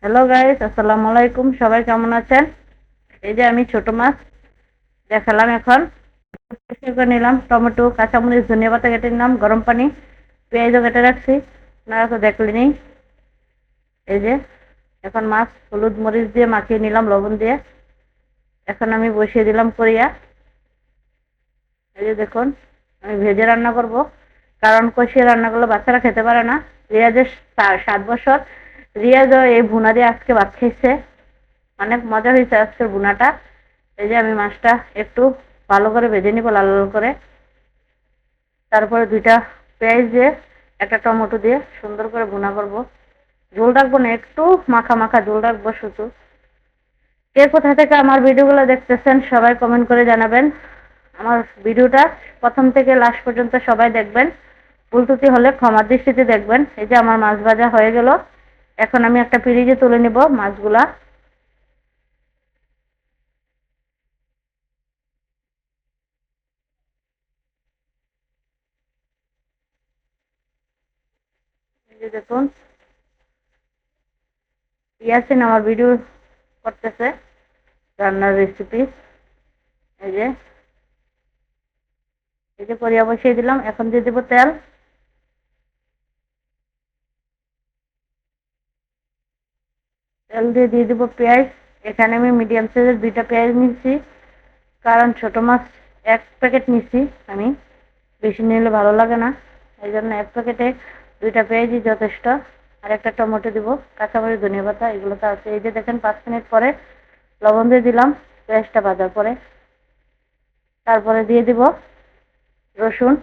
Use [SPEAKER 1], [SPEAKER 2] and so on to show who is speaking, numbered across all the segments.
[SPEAKER 1] Hello guys আসসালামু আলাইকুম সবাই কেমন আছেন? এই যে আমি ছোট মাছ দেখালাম এখন। নিলাম, টমেটো, কাঁচামরিচ, ধনিয়া পাতা কেটে নিলাম, গরম পানি, পেঁয়াজও কেটে রাখছি। আপনারা তো দেখলেনি এই যে, এখন মাছ হলুদ মরিচ দিয়ে মাখিয়ে নিলাম, লবণ দিয়ে। এখন আমি বসিয়ে দিলাম করিয়া। এই যে দেখুন, আমি ভেজে রান্না করব। কারণ কষিয়ে রান্না করলে বাচ্চারা খেতে পারে না। রিয়াজের সা- সাত বছর। রিয়াজও এই ভুনা দিয়ে আজকে ভাত খেয়েছে। অনেক মজা হয়েছে আজকের ভুনাটা। এই যে আমি মাছটা একটু ভালো করে ভেজে নিব লাল লাল করে। তারপরে দুইটা পেঁয়াজ দিয়ে, একটা টমেটো দিয়ে সুন্দর করে ভুনা করব। ঝোল রাখব না, একটু মাখা মাখা ঝোল রাখব শুধু। কে কোথা থেকে আমার ভিডিওগুলো দেখতেছেন সবাই কমেন্ট করে জানাবেন। আমার ভিডিওটা প্রথম থেকে লাস্ট পর্যন্ত সবাই দেখবেন। ভুল ত্রুটি হলে ক্ষমার দৃষ্টিতে দেখবেন। এই যে আমার মাছ ভাজা হয়ে গেল। এখন আমি একটা পিরিজে তুলে নিব মাছগুলা। দেখুন, ইয়াসিন আমার ভিডিও করতেছে, রান্নার রেসিপি এই যে এই যে করিয়া বসিয়ে দিলাম, এখন দিয়ে দেবো তেল। তেল দিয়ে দিয়ে দেবো পেঁয়াজ। এখানে আমি মিডিয়াম সাইজের দুইটা পেঁয়াজ নিচ্ছি কারণ ছোট মাছ এক প্যাকেট নিচ্ছি আমি। বেশি নিলে ভালো লাগে না। এই জন্য এক প্যাকেটে দুইটা পেঁয়াজই যথেষ্ট। আর একটা টমেটো দিব, কাঁচামরিচ, ধনিয়া পাতা, এগুলো তো আছে। এই যে দেখেন, পাঁচ মিনিট পরে লবণ দিয়ে দিলাম, পেঁয়াজটা ভাজার পরে। তারপরে দিয়ে দিব রসুন।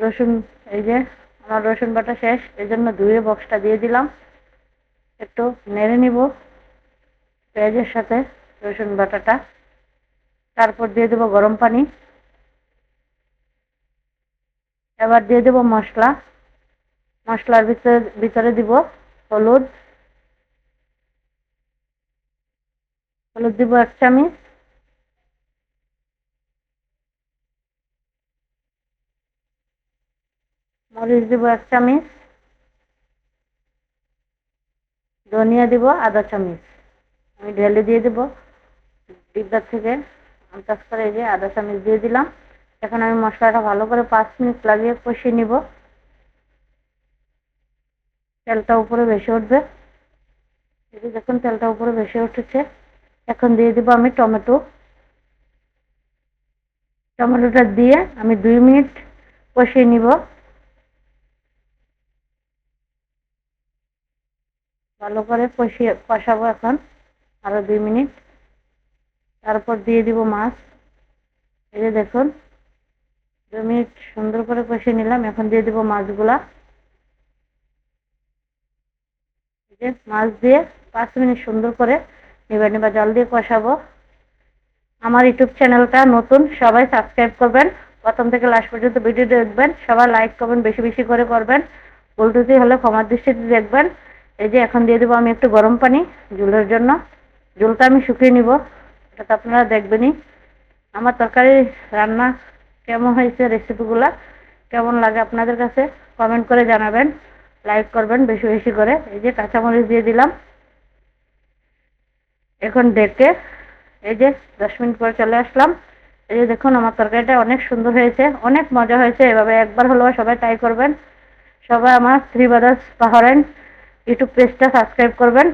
[SPEAKER 1] রসুন, এই যে আমার রসুন বাটা শেষ। এই জন্য ধুয়ে বক্সটা দিয়ে দিলাম। একটু নেড়ে নিব পেঁয়াজের সাথে রসুন বাটাটা। তারপর দিয়ে দেবো গরম পানি। এবার দিয়ে দেবো মশলা। মশলার ভিতরে ভিতরে দিব হলুদ। হলুদ দিব এক চামচ। মরিচ দিব এক চামচ। ধনিয়া দিব আধা চামচ। আমি ঢেলে দিয়ে দেব। ডিব্বার থেকে আন্দাজ করে এই যে আধা চামচ দিয়ে দিলাম। এখন আমি মশলাটা ভালো করে পাঁচ মিনিট লাগিয়ে কষিয়ে নিব। তেলটা উপরে ভেসে উঠবে। যে দেখুন, তেলটা উপরে ভেসে উঠেছে। এখন দিয়ে দিব আমি টমেটো। টমেটোটা দিয়ে আমি দুই মিনিট কষিয়ে নিব। ভালো করে কষিয়ে, কষাবো এখন আরও দুই মিনিট। তারপর দিয়ে দিব মাছ। এই যে দেখুন, দুই মিনিট সুন্দর করে কষিয়ে নিলাম। এখন দিয়ে দিব মাছগুলা। এই যে মাছ দিয়ে পাঁচ মিনিট সুন্দর করে নেবা নেবা জল দিয়ে কষাবো। আমার ইউটিউব চ্যানেলটা নতুন, সবাই সাবস্ক্রাইব করবেন। প্রথম থেকে লাস্ট পর্যন্ত ভিডিও দেখবেন। সবাই লাইক করবেন বেশি বেশি করে করবেন। ভুল হলে ক্ষমার দৃষ্টিতে দেখবেন। এই যে এখন দিয়ে দেবো আমি একটু গরম পানি ঝোলের জন্য। ঝোলটা আমি শুকিয়ে নিব। এটা তো আপনারা দেখবেনই। আমার তরকারি রান্না কেমন হয়েছে রেসিপিগুলো কেমন লাগে আপনাদের কাছে কমেন্ট করে জানাবেন। লাইক করবেন বেশি বেশি করে। এই যে কাঁচামরিচ দিয়ে দিলাম। এখন ডেকে এই যে দশ মিনিট পরে চলে আসলাম। এই যে দেখুন আমার তরকারিটা অনেক সুন্দর হয়েছে। অনেক মজা হয়েছে। এভাবে একবার হলেও সবাই ট্রাই করবেন। সবাই আমার থ্রি ব্রাদার্স পাহাড়েন। ইউটিউব পেজটা সাবস্ক্রাইব করবেন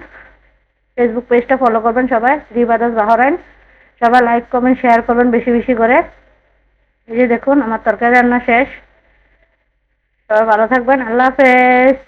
[SPEAKER 1] ফেসবুক পেজটা ফলো করবেন সবাই শ্রী বাদাস বাহরাইন সবাই লাইক কমেন্ট শেয়ার করবেন বেশি বেশি করে। এই যে দেখুন, আমার তরকারি রান্না শেষ। সবাই ভালো থাকবেন, আল্লাহ হাফেজ।